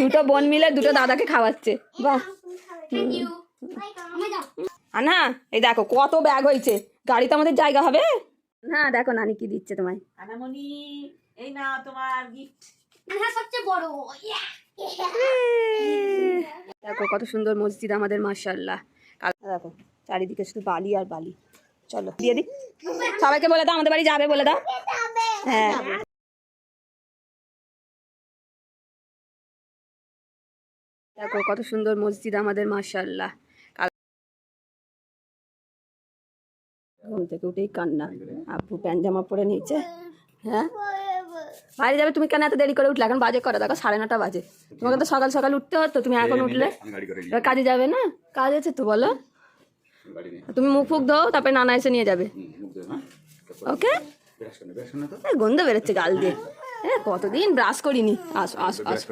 দুটো বোন মিলে দুটো দাদাকে খাওয়াচ্ছে। বাহ। থ্যাংক ইউ আমি যাও আর না এই দেখো কত ব্যাগ হয়েছে। গাড়িতে আমাদের জায়গা হবে? না দেখো নানি কি দিচ্ছে তোমায়। আনামনি এই না তোমার গিফট সবচেয়ে বড়। দেখো কত সুন্দর মসজিদ আমাদের মার্শাল্লাহ দেখো চারিদিকে শুধু বালি আর বালি। চলো দিয়ে দি। সবাইকে বলে দাও আমাদের বাড়ি যাবে বলে দাও। হ্যাঁ। দেখো কত সুন্দর মসজিদ আমাদের মার্শাল্লাহ ঘুম থেকে উঠেই কান্না। আব্বু প্যান্ট জামা পরে নিয়েছে। হ্যাঁ? বাইরে যাবে তুমি কেন এত দেরি করে উঠলে? এখন বাজে করে দেখো সাড়ে নটা বাজে। তোমাকে তো সকাল সকাল উঠতে হতো তুমি এখন উঠলে। করে এবার কাজে যাবে না? কাজ আছে তো বলো। তুমি মুখ ফুক ধো তারপরে নানা এসে নিয়ে যাবে। হ্যাঁ। ওকে? গন্ধ বেরোচ্ছে গাল দিয়ে। হ্যাঁ কতদিন ব্রাশ করিনি। আসো আসো আসো।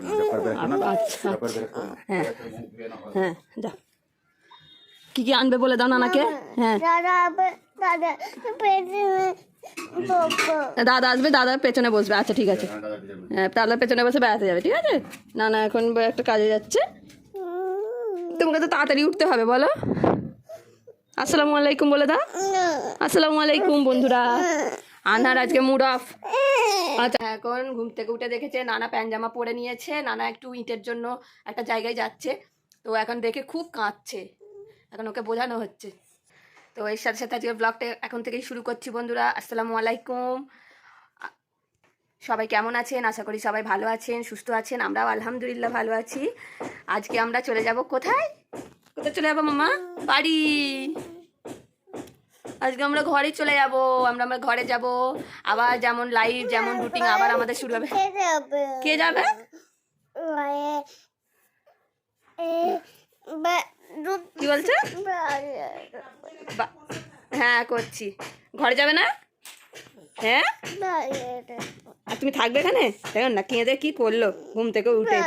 আচ্ছা। হ্যাঁ হ্যাঁ যা। কি কি আনবে বলে দাও নানাকে? হ্যাঁ। দাদা দাদা দাদা আসবে দাদা পেছনে বসবে। আচ্ছা ঠিক আছে। হ্যাঁ দাদার পেছনে বসে বেড়াতে যাবে ঠিক আছে? না না এখন একটা কাজে যাচ্ছে। তোমাকে তো তাড়াতাড়ি উঠতে হবে বলো। আসসালামু আলাইকুম বলে দাও। আসসালামু আলাইকুম বন্ধুরা। আনার আজকে মুড অফ আচ্ছা এখন ঘুম থেকে উঠে দেখেছে, নানা প্যানজামা পরে নিয়েছে, নানা একটু ইটের জন্য একটা জায়গায় যাচ্ছে। তো এখন দেখে খুব কাঁদছে। এখন ওকে বোঝানো হচ্ছে। তো এর সাথে সাথে আজকে ব্লগটা এখন থেকেই শুরু করছি বন্ধুরা। আসসালামু আলাইকুম। সবাই কেমন আছেন? আশা করি সবাই ভালো আছেন, সুস্থ আছেন। আমরাও আলহামদুলিল্লাহ ভালো আছি। আজকে আমরা চলে যাব কোথায়? কোথায় চলে যাব মামা? বাড়ি। আজকে আমরা ঘরে চলে যাব আমরা আমরা ঘরে যাব। আবার যেমন লাইট যেমন রুটিন আবার আমাদের শুরু হবে। কে যাবে? কি বলছে? হ্যাঁ করছি। ঘরে যাবে না? হ্যাঁ? আর তুমি থাকবে এখানে? দেখুন না কেঁদে কি করল ঘুম থেকে উঠে।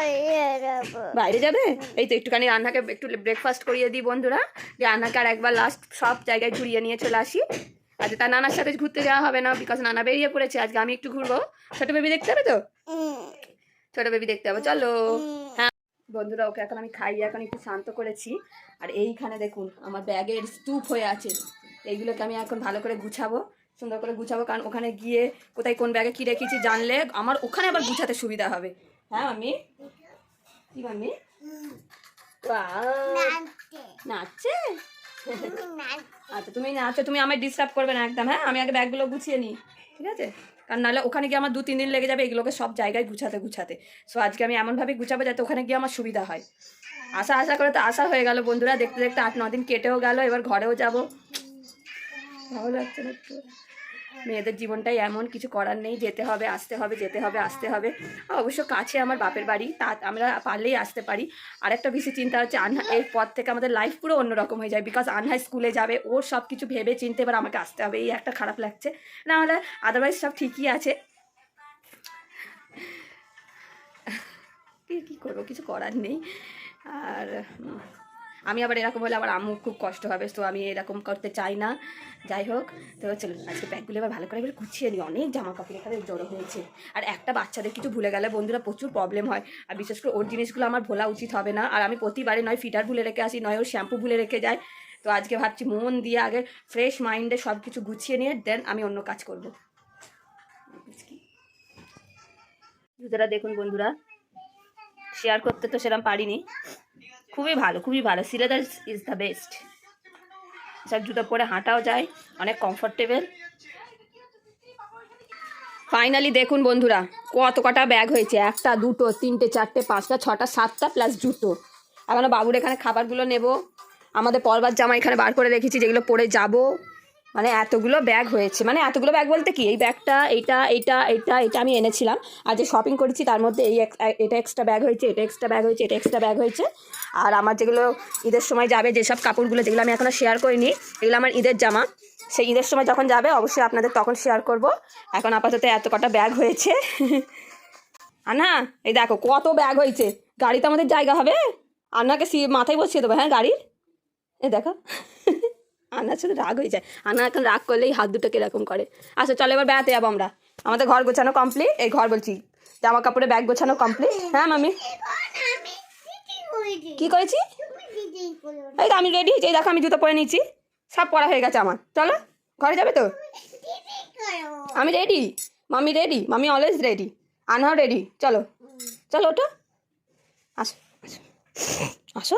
বাইরে যাবে? এই তো একটুখানি রান্নাকে একটু ব্রেকফাস্ট করিয়ে দিই বন্ধুরা। যে রান্নাকে আর একবার লাস্ট সব জায়গায় ঘুরিয়ে নিয়ে চলে আসি। আজকে তার নানার সাথে ঘুরতে যাওয়া হবে না বিকজ নানা বেরিয়ে পড়েছে। আজকে আমি একটু ঘুরবো। ছোট বেবি দেখতে হবে তো? ছোট বেবি দেখতে হবে। চলো। হ্যাঁ বন্ধুরা ওকে এখন আমি খাইয়ে এখন একটু শান্ত করেছি। আর এইখানে দেখুন আমার ব্যাগের স্তূপ হয়ে আছে। এইগুলোকে আমি এখন ভালো করে গুছাবো। সুন্দর করে গুছাবো কারণ ওখানে গিয়ে কোথায় কোন ব্যাগে কী রেখেছি জানলে আমার ওখানে আবার গুছাতে সুবিধা হবে। হ্যাঁ আমি কি বাহ, নাচছে? আচ্ছা তুমি নাচো তুমি আমায় ডিস্টার্ব করবে না একদম হ্যাঁ? আমি আগে ব্যাগগুলো গুছিয়ে নিই ঠিক আছে? কারণ নাহলে ওখানে গিয়ে আমার দু তিন দিন লেগে যাবে এগুলোকে সব জায়গায় গুছাতে গুছাতে। সো আজকে আমি এমনভাবে গুছাবো যাতে ওখানে গিয়ে আমার সুবিধা হয়। আশা আশা করে তো আশা হয়ে গেল বন্ধুরা। দেখতে দেখতে আট ন দিন কেটেও গেল এবার ঘরেও যাব। ভালো লাগছে না মেয়েদের জীবনটাই এমন, কিছু করার নেই, যেতে হবে, আসতে হবে, যেতে হবে, আসতে হবে। অবশ্য কাছে আমার বাপের বাড়ি, তা আমরা পারলেই আসতে পারি। আর একটা বেশি চিন্তা হচ্ছে, আনহা এর পর থেকে আমাদের লাইফ পুরো অন্যরকম হয়ে যায় বিকজ আনহা স্কুলে যাবে ওর সব কিছু ভেবে চিনতে এবার আমাকে আসতে হবে, এই একটা খারাপ লাগছে। না হলে আদারওয়াইজ সব ঠিকই আছে। কি করব, কিছু করার নেই। আর আমি আবার এরকম হলে আবার আম্মু খুব কষ্ট হবে, তো আমি এরকম করতে চাই না। যাই হোক, তো চলুন আজকে ব্যাগগুলো এবার ভালো করে এবার গুছিয়ে নিই। অনেক জামা কাপড় এখানে জড়ো হয়েছে। আর একটা বাচ্চাদের কিছু ভুলে গেলে বন্ধুরা প্রচুর প্রবলেম হয়। আর বিশেষ করে ওর জিনিসগুলো আমার ভোলা উচিত হবে না। আর আমি প্রতিবারে নয়, ফিটার ভুলে রেখে আসি, নয়, ওর শ্যাম্পু ভুলে রেখে যাই। তো আজকে ভাবছি মন দিয়ে আগে ফ্রেশ মাইন্ডে সব কিছু গুছিয়ে নিয়ে দেন আমি অন্য কাজ করব। জুতোটা দেখুন বন্ধুরা শেয়ার করতে তো সেরকম পারিনি। খুবই ভালো খুবই ভালো। সিলেদার ইজ দ্য বেস্ট সব জুতো পরে হাঁটাও যায়, অনেক কমফোর্টেবল ফাইনালি দেখুন বন্ধুরা, কত কটা ব্যাগ হয়েছে? একটা, দুটো, তিনটে, চারটে, পাঁচটা, ছটা, সাতটা প্লাস জুতো। এখন বাবুর এখানে খাবারগুলো নেব। আমাদের পরবার জামা এখানে বার করে রেখেছি, যেগুলো পরে যাব। মানে এতগুলো ব্যাগ হয়েছে। মানে এতগুলো ব্যাগ বলতে কি? এই ব্যাগটা এইটা এইটা এইটা এটা আমি এনেছিলাম। আর যে শপিং করেছি তার মধ্যে এই এটা এক্সট্রা ব্যাগ হয়েছে, এটা এক্সট্রা ব্যাগ হয়েছে, এটা এক্সট্রা ব্যাগ হয়েছে। আর আমার যেগুলো ঈদের সময় যাবে, যেসব কাপড়গুলো যেগুলো আমি এখনও শেয়ার করিনি, এগুলো আমার ঈদের জামা। সেই ঈদের সময় যখন যাবে, অবশ্যই আপনাদের তখন শেয়ার করব। এখন আপাতত এত কটা ব্যাগ হয়েছে। আর না এই দেখো কত ব্যাগ হয়েছে। গাড়িতে আমাদের জায়গা হবে। আন্নাকে সি, মাথায় বসিয়ে দেবো হ্যাঁ গাড়ির? এ দেখো। আন্নার সাথে রাগ হয়ে যায়। আনা এখন রাগ করলেই হাত দুটো কীরকম করে। আচ্ছা চলো এবার বেড়াতে যাব আমরা। আমাদের ঘর গোছানো কমপ্লিট এই ঘর বলছি জামা কাপড়ে ব্যাগ গোছানো কমপ্লিট হ্যাঁ মামি কি করেছি? এই তো আমি রেডি হয়েছি দেখো, আমি জুতো পরে নিচ্ছি সব পরা হয়ে গেছে আমার। চলো, ঘরে যাবে তো? আমি রেডি মামি রেডি মামি অলওয়েজ রেডি আনহাও রেডি চলো। চলো ওটা আসো। আসো। আসো।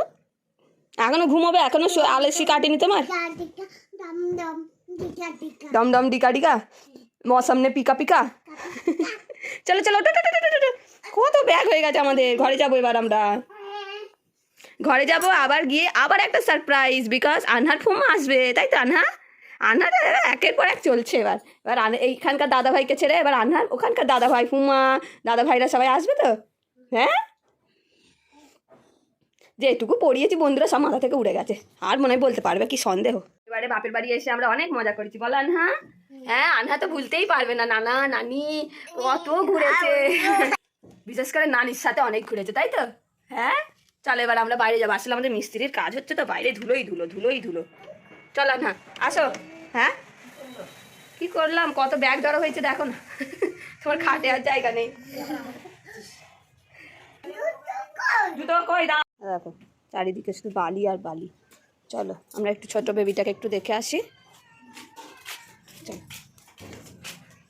এখনও ঘুমোবে এখনও আলসি কাটেনি তোমার দম ডিকা ডিকা। মৌসম নে পিকা পিকা। চলো চলো। কত ব্যাগ হয়ে গেছে আমাদের। ঘরে যাব এবার আমরা। ঘরে যাব, আবার গিয়ে আবার একটা সারপ্রাইজ বিকজ আনহার ফুমা আসবে, তাই তো আনহা? আনহার একের পর এক চলছে এবার। এবার এইখানকার দাদা ভাইকে ছেড়ে এবার আনহার ওখানকার দাদা ভাই ফুমা দাদা ভাইরা সবাই আসবে তো? হ্যাঁ? যেটুকু পড়িয়েছি বন্ধুরা সব মাথা থেকে উড়ে গেছে। আর মনে হয় বলতে পারবে কি সন্দেহ। এবারে বাপের বাড়ি এসে আমরা অনেক মজা করেছি বলো আনহা? হ্যাঁ আনহা তো ভুলতেই পারবে না নানা নানি কত ঘুরেছে। বিশেষ করে নানির সাথে অনেক ঘুরেছে তাই তো? হ্যাঁ? চলো এবার আমরা বাইরে যাব। আসলে আমাদের মিস্ত্রির কাজ হচ্ছে তো বাইরে ধুলোই ধুলো ধুলোই ধুলো। চলো না আসো। হ্যাঁ? কি করলাম? কত ব্যাগ ধরা হয়েছে দেখো না। তোমার খাটে আর জায়গা নেই। জুতো কই? দাও দেখো, চারিদিকে শুধু বালি আর বালি। চলো, আমরা একটু ছোট বেবিটাকে একটু দেখে আসি। চলো।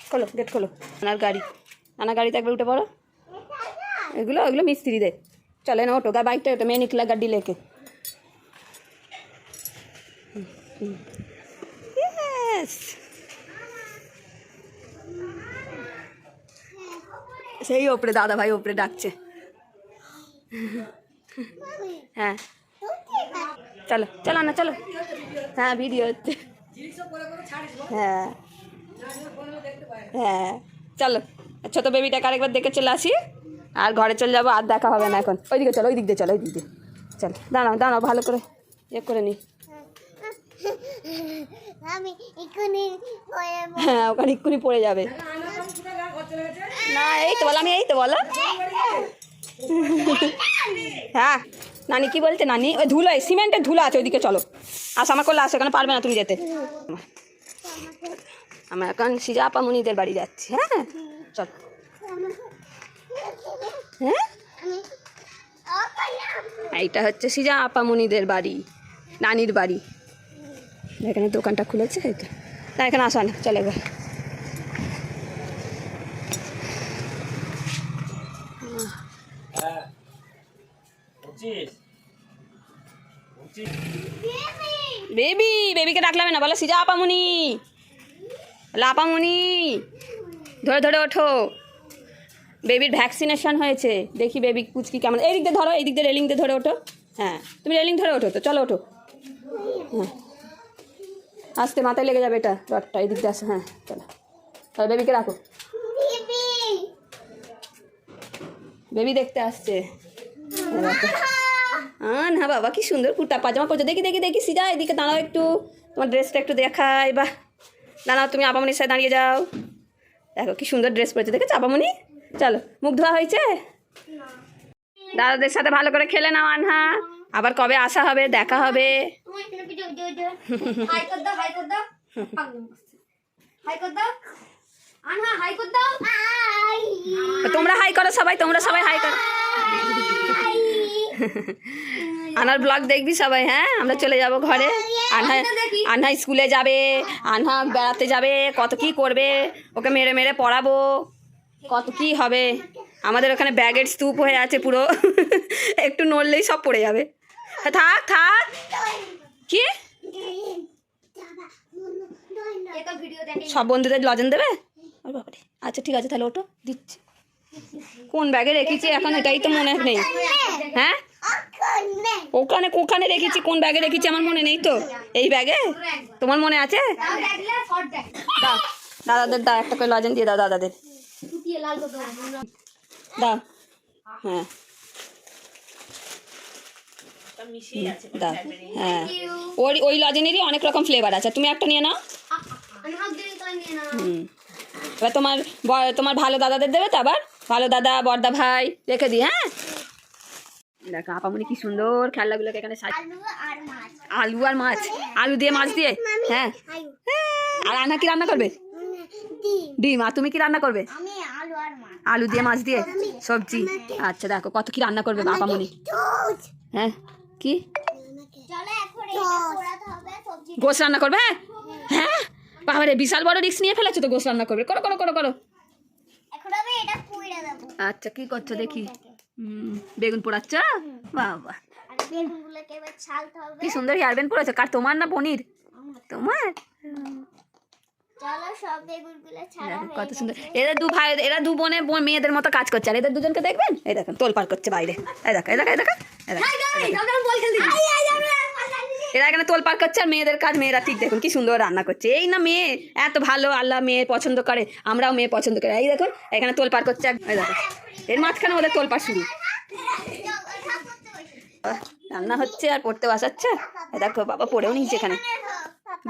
খোলো গেট খোলো। নানার গাড়ি। নানা গাড়িতে একবার উঠে পড়ো। এগুলো এগুলো মিস্ত্রিদের। চলে না অটো গা বাইকটা ওটা মেয়ে নিকলা গাড়ি লেকে। সেই ওপরে দাদা ভাই ওপরে ডাকছে। হ্যাঁ। চলো চলো না চলো। হ্যাঁ ভিডিও হচ্ছে। হ্যাঁ। হ্যাঁ। চলো ছোটো বেবিটাকে আরেকবার দেখে চলে আসি। আর ঘরে চলে যাব আর দেখা হবে না এখন। ওইদিকে চলো ওই দিক দিয়ে চলো ওই দিক দিয়ে। চলো দাঁড়াও দাঁড়াও ভালো করে ইয়ে করে নি। হ্যাঁ ওখানে এক্ষুনি পড়ে যাবে। না এই তো বলো আমি এই তো বলো। হ্যাঁ। নানি কি বলছে? নানি, ওই ধুলো সিমেন্টের ধুলো আছে ওইদিকে চলো। আস আমার করলে আসো এখানে পারবে না তুমি যেতে। আমরা এখন সিজা আপামনিদের বাড়ি যাচ্ছি হ্যাঁ? চল। হ্যাঁ? এইটা হচ্ছে সিজা আপামনিদের বাড়ি, নানির বাড়ি। এখানে দোকানটা খুলেছে না, এখানে আসা না চলে এবার। বেবি বেবিকে ডাকলাম না বলো সিজা আপামনি। লাপামনি ধরে ধরে ওঠো। বেবির ভ্যাকসিনেশন হয়েছে দেখি বেবি কুচকি কেমন। এই দিক দিয়ে ধরো এই দিক দিয়ে রেলিং দিয়ে ধরে ওঠো। হ্যাঁ তুমি রেলিং ধরে ওঠো তো চলো ওঠো। হ্যাঁ। আস্তে মাথায় লেগে যাবে এটা রডটা এই দিক দিয়ে আসো হ্যাঁ চলো। তাহলে বেবিকে রাখো। বেবি। দেখতে আসছে। আহ না বাবা কি সুন্দর কুর্তা পাজামা পরছো। দেখি দেখি দেখি সিজা এদিকে দাঁড়াও একটু। তোমার ড্রেসটা একটু দেখাই বাহ। দাঁড়াও তুমি আপামনির সাথে দাঁড়িয়ে যাও। দেখো কি সুন্দর ড্রেস পরেছে দেখেছ আপামনি চলো মুখ ধোয়া হয়েছে? দাদাদের সাথে ভালো করে খেলে নাও আনহা। আবার কবে আসা হবে দেখা হবে। তোমরা হাই করো সবাই তোমরা সবাই হাই করো। আনার ব্লগ দেখবি সবাই হ্যাঁ? আমরা চলে যাব ঘরে। আনহা আনহা স্কুলে যাবে, আনহা বেড়াতে যাবে, কত কি করবে, ওকে মেরে মেরে পড়াবো, কত কি হবে। আমাদের ওখানে ব্যাগের স্তূপ হয়ে আছে পুরো। একটু নড়লেই সব পড়ে যাবে। থাক থাক। কি? সব বন্ধুদের লজেন দেবে? আচ্ছা ঠিক আছে, তাহলে ওটো দিচ্ছি। কোন ব্যাগে রেখেছি? এখন এটাই তো মনে নেই। হ্যাঁ? ওখানে ওখানে রেখেছি, কোন ব্যাগে রেখেছি আমার মনে নেই তো? এই ব্যাগে তোমার মনে আছে? দাদাদের দা, একটা করে লজেন দিয়ে দাও দাদাদের। হ্যাঁ। দাও হ্যাঁ। ওই ওই অনেক রকম ফ্লেভার আছে। তুমি একটা নিয়ে নাও। হুম। এবার তোমার তোমার ভালো দাদাদের দেবে তো আবার? ভালো দাদা বর্দা ভাই, রেখে দিই হ্যাঁ? দেখো আপামনি কি সুন্দর খেলনাগুলোকে এখানে সাজ আলু আর মাছ। আলু আর মাছ। আলু দিয়ে মাছ দিয়ে? হ্যাঁ। আর রান্না কি রান্না করবে? ডিম। ডিম। আর তুমি কি রান্না করবে? আলু আর মাছ। আলু দিয়ে মাছ দিয়ে? সবজি? আচ্ছা দেখো কত কি রান্না করবে বাপামনি দুধ হ্যাঁ। কি? চলো এখন এটা পোড়াতে হবে সবজি গোস রান্না করবে? হ্যাঁ? বাবারে বিশাল বড় রিস্ক নিয়ে ফেলেছো তো গোস রান্না করবে। করো করো করো করো। এখন আমি এটা পুড়ে দেবো। আচ্ছা কি করছ দেখি। বেগুন পোড়াচ্ছ? বাবা। কি সুন্দর হেয়ার ব্যান্ড কার তোমার না পনির তোমার? কত সুন্দর। এরা দু ভাই এরা দু বোনে মেয়েদের মতো কাজ করছে। আর এদের দুজনকে দেখবেন? এই দেখেন তোল পার করছে বাইরে। এই দেখো এই দেখো এই দেখো এরা এখানে তোল পার করছে আর মেয়েদের কাজ মেয়েরা ঠিক দেখুন কি সুন্দর রান্না করছে। এই না মেয়ে এত ভালো আল্লাহ মেয়ে পছন্দ করে আমরাও মেয়ে পছন্দ করি। এই দেখুন এখানে তোল পার করছে। এক- এই দেখো। এর মাঝখানে ওদের তোল পার শুরু। রান্না হচ্ছে আর পড়তে বসাচ্ছে। দেখো, বাবা পড়েও নিচ্ছে এখানে।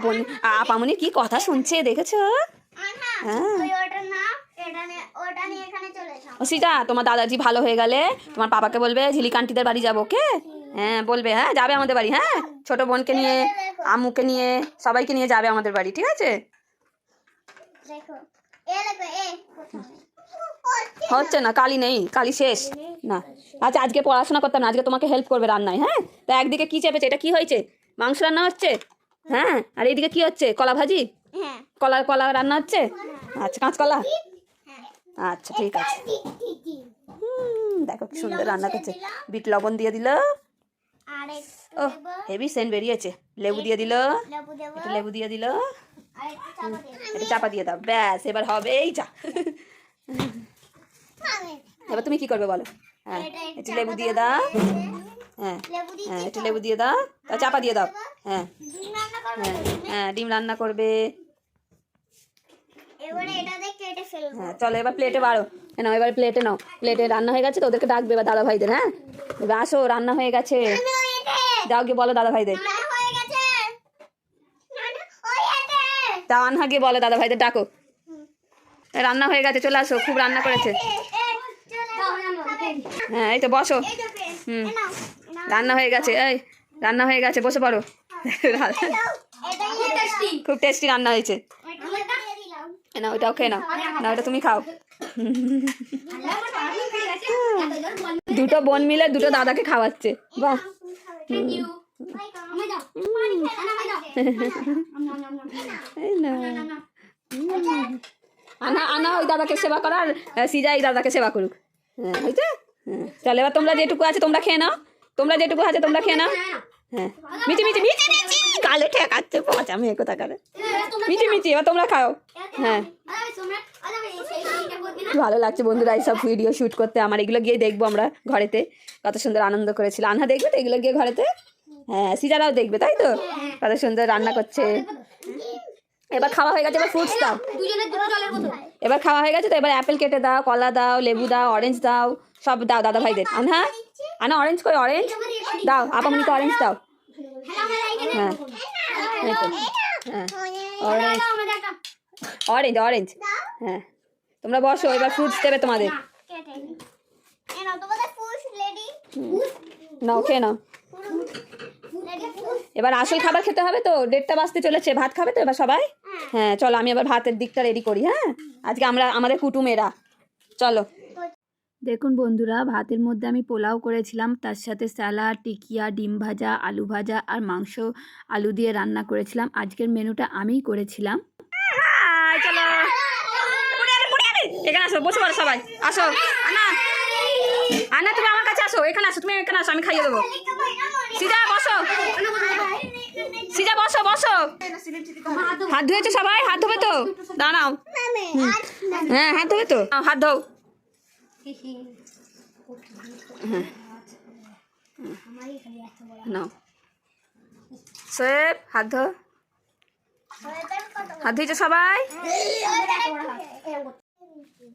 বোন আপামনি কি কথা শুনছে, দেখেছ? হ্যাঁ। সীতা, তোমার দাদাজি ভালো হয়ে গেলে তোমার পাপাকে বলবে, ঝিলিকান্তিদের বাড়ি যাব, ওকে? হ্যাঁ বলবে হ্যাঁ যাবে আমাদের বাড়ি হ্যাঁ? ছোট বোনকে নিয়ে, আম্মুকে নিয়ে, সবাইকে নিয়ে যাবে আমাদের বাড়ি, ঠিক আছে? দেখো, এ হচ্ছে না কালি নেই কালি শেষ। না আচ্ছা আজকে পড়াশোনা করতাম না আজকে তোমাকে হেল্প করবে রান্নায় হ্যাঁ? তা একদিকে কি চেপেছে এটা কি হয়েছে? মাংস রান্না হচ্ছে? হ্যাঁ? আর এইদিকে কি হচ্ছে? কলা ভাজি? হ্যাঁ। কলা কলা রান্না হচ্ছে? আচ্ছা কাঁচকলা? আচ্ছা ঠিক আছে। দেখো কি সুন্দর রান্না করছে। বিট লবণ দিয়ে দিল। ও হেভি সেন্ট বেরিয়েছে। লেবু দিয়ে দিল। লেবু একটু লেবু দিয়ে দিল। দিয়ে চাপা দিয়ে দাও। ব্যাস এবার হবেই যা। এবার তুমি কি করবে বলো? হ্যাঁ একটু একটু লেবু দিয়ে দাও। হ্যাঁ হ্যাঁ একটু লেবু দিয়ে দাও। তা চাপা দিয়ে দাও। হ্যাঁ হ্যাঁ হ্যাঁ ডিম রান্না করবে। ফেলব। হ্যাঁ চলো এবার প্লেটে বাড়ো। নাও এবার প্লেটে নাও। প্লেটে রান্না হয়ে গেছে তো ওদেরকে ডাকবে এবার দাদা ভাইদের হ্যাঁ? এবার আসো রান্না হয়ে গেছে। যাও গিয়ে বলো দাদা ভাইদের। হয়ে তা আনহা গিয়ে বলো দাদা ভাইদের ডাকো। রান্না হয়ে গেছে চলে আসো খুব রান্না করেছে। হ্যাঁ এই তো বসো। হুম। রান্না হয়ে গেছে এই রান্না হয়ে গেছে বসে পড়ো। খুব টেস্টি রান্না হয়েছে। না ওইটাও খেয়ে নাও। না ওটা তুমি খাও। দুটো বোন মিলে দুটো দাদাকে খাওয়াচ্ছে। বাহ। না আনা আনা ওই দাদাকে সেবা করার সিজা এই দাদাকে সেবা করুক। হ্যাঁ হয়েছে? হ্যাঁ চলো এবার তোমরা যেটুকু আছে তোমরা খেয়ে নাও। তোমরা যেটুকু আছে তোমরা খেয়ে নাও। হ্যাঁ। মিটি মিটি মিটি মিটি গালে ঠেকাচ্ছে পচা মেয়ে কোথা করে মিটি মিটি এবার তোমরা খাও। হ্যাঁ। ভালো লাগছে বন্ধুরা এইসব ভিডিও শ্যুট করতে। আমার এগুলো গিয়ে দেখব আমরা ঘরেতে। কত সুন্দর আনন্দ করেছিল। আনহা দেখবে তো এগুলো গিয়ে ঘরেতে? হ্যাঁ সিজারাও দেখবে, তাই তো? কত সুন্দর রান্না করছে। এবার খাওয়া হয়ে গেছে এবার ফ্রুটস দাও। দুজনের দুটো জলের বোতল। এবার খাওয়া হয়ে গেছে তো এবার অ্যাপেল কেটে দাও কলা দাও লেবু দাও অরেঞ্জ দাও সব দাও দাদা ভাইদের। আনহা আনা অরেঞ্জ কই অরেঞ্জ দাও আপামনিকে অরেঞ্জ দাও। হ্যাঁ। হ্যাঁ। অরেঞ্জ অরেঞ্জ অরেঞ্জ হ্যাঁ। তোমরা বসো এবার ফ্রুটস দেবে তোমাদের। নাও খেয়ে নাও। এবার আসল খাবার খেতে হবে তো দেড়টা বাজতে চলেছে ভাত খাবে তো এবার সবাই? হ্যাঁ চলো আমি এবার ভাতের দিকটা রেডি করি হ্যাঁ? আজকে আমরা আমাদের কুটুমেরা চলো। দেখুন বন্ধুরা ভাতের মধ্যে আমি পোলাও করেছিলাম তার সাথে স্যালাড টিকিয়া ডিম ভাজা আলু ভাজা আর মাংস আলু দিয়ে রান্না করেছিলাম। আজকের মেনুটা আমিই করেছিলাম। চলো। এখানে আসো বসে সবাই। আসো আনা। আনা তুমি আমার কাছে আসো এখানে আসো তুমি এখানে আসো আমি খাইয়ে দেবো। সিজা, বসো। সিজা, বসো বসো। হাত ধুয়েছো সবাই? হাত ধোবে তো? দাঁড়াও। হ্যাঁ হাত ধোবে তো? হাত ধোও। নাও। সোয়েব হাত ধো। হাত ধুয়েছো সবাই?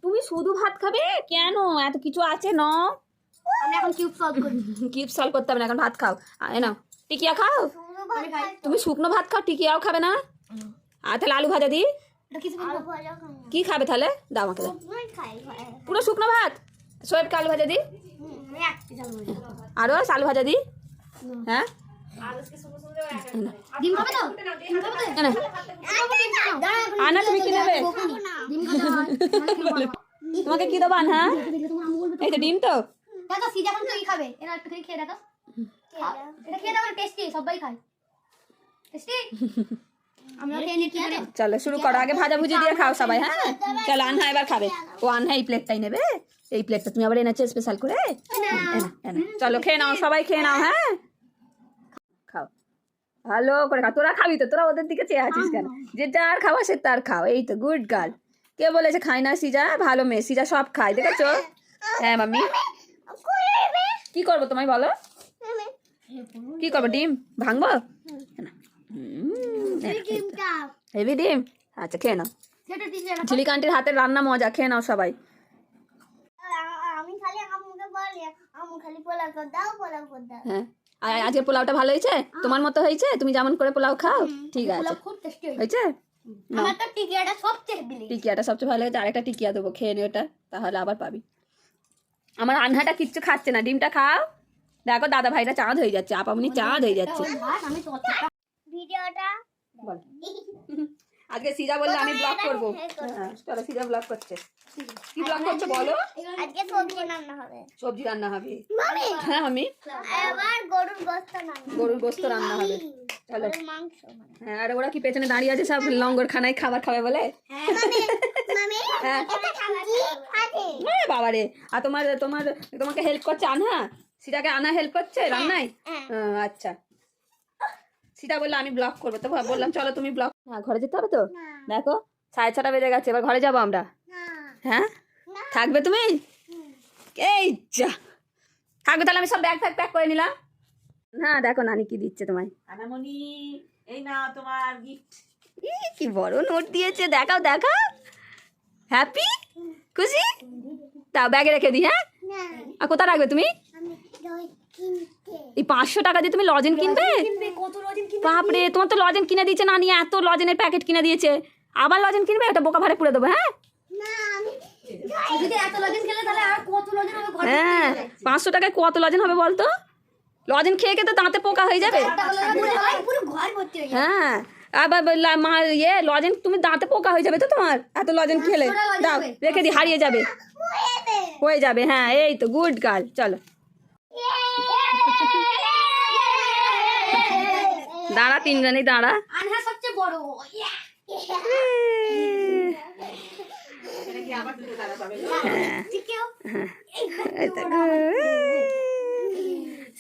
তুমি শুধু ভাত খাবে? কেন? এত কিছু আছে ন আমরা এখন কিউব সলভ করি। কিপ সলভ করতে হবে না এখন ভাত খাও। এ নাও। টিকিয়া খাও? তুমি শুকনো ভাত খাও টিকিয়াও খাবে না? আর তাহলে আলু ভাজা দিই আলু কি খাবে তাহলে? দাও আমাকে পুরো শুকনো ভাত? সোয়েবকে আলু ভাজা দিই আমি এক আলু ভাজা আরও আলু ভাজা দিই হ্যাঁ। আনা তুমি কি নেবে। তোমাকে কি দেবো এই তো ডিম তো। দেখো সিজা এখন তুই খাবে? এরা একটু খেয়ে দেখো। এটা খেয়ে দেখো টেস্টি সবাই খায়। টেস্টি আমরা খেয়ে নিচ্ছি মানে চলো শুরু করো। আগে ভাজা ভুজি দিয়ে খাও সবাই হ্যাঁ? চলো আনহা এবার খাবে। ও আনহা এই প্লেটটাই নেবে। এই প্লেটটা তুমি আবার এনেছো স্পেশাল করে। চলো খেয়ে নাও সবাই খেয়ে নাও হ্যাঁ? খাও। ভালো করে খাও তোরা খাবি তো তোরা ওদের দিকে চেয়ে আছিস কেন? যে যার খাওয়া সে তার খাও। এই তো গুড গার্ল কে বলেছে খাই না সিজা? ভালো মেয়ে সিজা সব খায় দেখেছ? হ্যাঁ মাম্মি। কি করব তোমায় বলো? কি করব ডিম? ভাঙবো? হেভি ডিম? আচ্ছা খেয়ে নাও। ঝিলিক আন্টির হাতের রান্না মজা খেয়ে নাও সবাই। হ্যাঁ। আর আজকে পোলাওটা ভালো হয়েছে? তোমার মতো হয়েছে? তুমি যেমন করে পোলাও খাও ঠিক আছে। হয়েছে। টিকিয়াটা সবচেয়ে ভালো হয়েছে। আরেকটা টিকিয়া দেবো খেয়ে নিও ওটা তাহলে আবার পাবি। আমার আনহাটা কিচ্ছু খাচ্ছে না। ডিমটা খাও। দেখো দাদা ভাইটা চাঁদ হয়ে যাচ্ছে আপামনি চাঁদ হয়ে যাচ্ছে। ভিডিওটা আজকে সিজা বললে আমি ব্লগ করব। হ্যাঁ চলো সিজা ব্লগ করছে। কি ব্লগ করছ বলো? আজকে সবজি রান্না হবে। সবজি রান্না হবে। হ্যাঁ আমি এবার গরুর গোস্ত রান্না গরুর গোস্ত রান্না হবে। চলো। মাংস হ্যাঁ আর ওরা কি পেছনে দাঁড়িয়ে আছে সব লঙ্গর খানায় খাবার খাবে বলে? মামি। হ্যাঁ। আরে বাবা আর তোমার তোমার তোমাকে হেল্প করছে আনহা সিটাকে আনা হেল্প করছে রান্নায়? হ্যাঁ। আচ্ছা। সিটা বলল আমি ব্লগ করব। তো বললাম চলো তুমি ব্লগ হ্যাঁ ঘরে যেতে হবে তো? দেখো সাড়ে ছটা বেজে গেছে এবার ঘরে যাব আমরা। হ্যাঁ? থাকবে তুমি? এই যা। থাকবে তাহলে আমি সব ব্যাগ ফ্যাগ প্যাক করে নিলাম। না দেখো নানি কি দিচ্ছে তোমায়। আনামনি এই না তোমার গিফট কি বড় নোট দিয়েছে। দেখাও দেখাও। হ্যাপি খুশি? তাও ব্যাগে রেখে দিই হ্যাঁ? আর কোথায় রাখবে তুমি? এই পাঁচশো টাকা দিয়ে তুমি লজেন কিনবে? বাপরে তোমার তো লজেন কিনে দিয়েছে না নিয়ে এত লজেনের প্যাকেট কিনে দিয়েছে। আবার লজেন কিনবে? একটা বোকা ভাড়ে পুড়ে দেবো হ্যাঁ? হ্যাঁ পাঁচশো টাকায় কত লজেন হবে বলতো? লজেন খেয়ে খেয়ে তো দাঁতে পোকা হয়ে যাবে। পুরো হ্যাঁ। আবার মা ইয়ে লজেন তুমি দাঁতে পোকা হয়ে যাবে তো তোমার? এত লজেন খেলে। দাও রেখে দি হারিয়ে যাবে। হয়ে যাবে হ্যাঁ এই তো গুড গার্ল চলো। দাঁড়া তিনজনই দাঁড়া.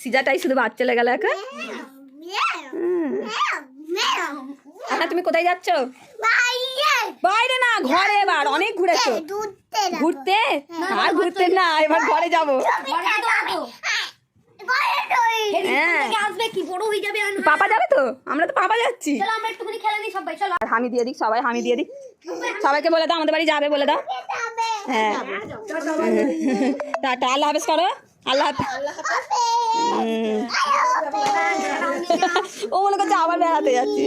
সিজাটাই শুধু বাদ চলে গেল এখন। আচ্ছা তুমি কোথায় যাচ্ছ? বাইরে। না ঘরে এবার অনেক ঘুরেছো। ঘুরতে? আর ঘুরতে না এবার ঘরে যাব। হ্যাঁ থেকে আসবে কি? বড় হয়ে। পাপা যাবে তো? আমরা তো পাপা যাচ্ছি। চলো আমরা একটুখানি খেলে নিই সবাই হামি দিয়ে দিক সবাই হামি দিয়ে দিক। সবাইকে বলে দাও আমাদের বাড়ি যাবে বলে দাও। হ্যাঁ। টাটা আল্লাহ হাফেজ করো। আল্লাহ ও মনে করছে আবার বেড়াতে যাচ্ছি।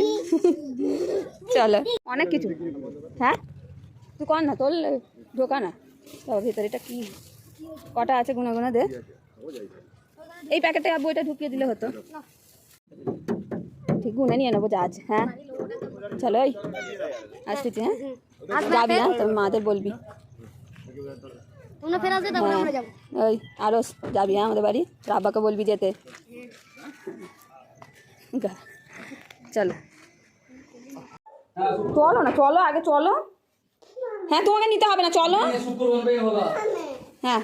চলো। অনেক কিছু। হ্যাঁ? তুই কর না তোর ঢোকা না। তারপর ভিতরে এটা কি? কটা আছে গুনে গুনে দে। এই প্যাকেটে বইটা ঢুকিয়ে দিলে হতো। ঠিক গুনে নিয়ে নেব যা আছে। হ্যাঁ? চলো ওই আসতেছি হ্যাঁ? যাবি হ্যাঁ? তবে মাদের বলবি। তোমরা আমরা যাব। ওই আরও যাবি হ্যাঁ আমাদের বাড়ি। তোর আব্বাকে বলবি যেতে। চলো। চলো না, চলো, আগে চলো। হ্যাঁ তোমাকে নিতে হবে না, চলো। হ্যাঁ।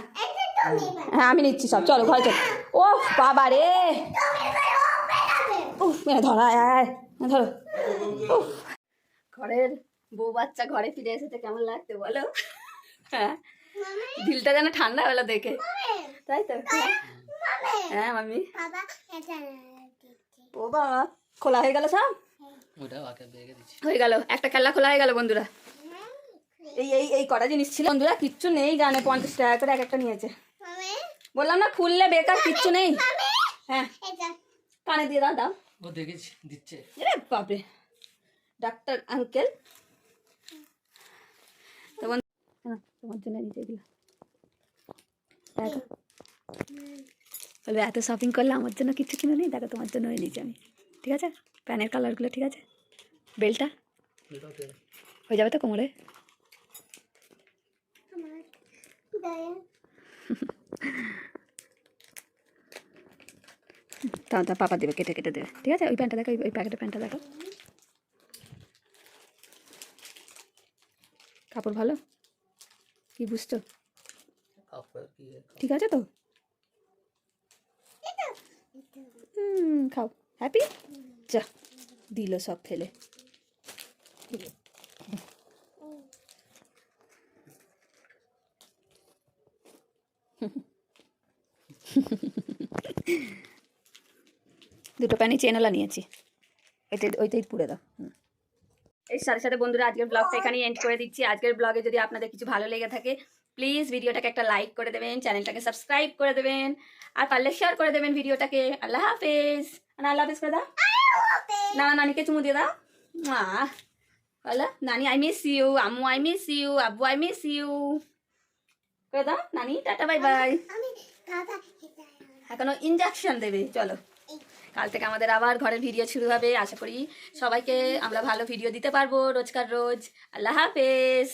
হ্যাঁ আমি নিচ্ছি সব, চলো, ঘরে চলো। ও বাবা রে। ধরো ঘরের বউ বাচ্চা ঘরে ফিরে এসেছে, কেমন লাগছে বলো? হ্যাঁ। দিলটা যেন ঠান্ডা হলো দেখে। তাই তো? হ্যাঁ মামি ও বাবা খোলা হয়ে গেল সব? হয়ে গেল একটা খেলা খোলা হয়ে গেল বন্ধুরা। এই এই এই কটা জিনিস ছিল বন্ধুরা কিচ্ছু নেই জানে পঞ্চাশ টাকা করে এক একটা নিয়েছে। বললাম না খুললে বেকার কিচ্ছু নেই। হ্যাঁ কানে দিয়ে দাও দাও। ও দেখেছি দিচ্ছে। রে বাপরে। Doctor uncle. তোমার তোমার জন্য নিচে দিলাম বলবে এত শপিং করলে আমার জন্য কিছু কিনে নেই? দেখো তোমার জন্য নিয়েছি আমি। ঠিক আছে? প্যানের কালারগুলো ঠিক আছে? বেলটা? হয়ে যাবে তো কোমরে? তা তা পাপা দেবে কেটে কেটে দেবে। ঠিক আছে? ওই প্যান্টটা দেখো ওই- ওই প্যাকেটের প্যান্টটা দেখো। কাপড় ভালো? কি বুঝছ? ঠিক আছে তো? খাও। হ্যাপি যা, দিল সব ফেলে। দুটো প্যান্টই চেনওয়ালা নিয়েছি। এতে ওইটাই পুড়ে দাও। এর সাথে সাথে বন্ধুরা, আজকের ব্লগটা এখানেই এন্ড করে দিচ্ছি। আজকের ব্লগে যদি আপনাদের কিছু ভালো লেগে থাকে প্লিজ ভিডিওটাকে একটা লাইক করে দেবেন চ্যানেলটাকে সাবস্ক্রাইব করে দেবেন আর পারলে শেয়ার করে দেবেন ভিডিওটাকে আল্লাহ হাফেজ। না আল্লাহ হাফেজ করে দাও। না নানিকে চুমু দিয়ে দাও। বলো নানি আই মিস ইউ আম্মু আই মিস ইউ আব্বু আই মিস ইউ করে দাও নানি টাটা বাই বাই এখনও। ইঞ্জেকশন দেবে চলো। কাল থেকে আমাদের আবার ঘরের ভিডিও শুরু হবে আশা করি সবাইকে আমরা ভালো ভিডিও দিতে পারব রোজকার রোজ। আল্লাহ হাফেজ।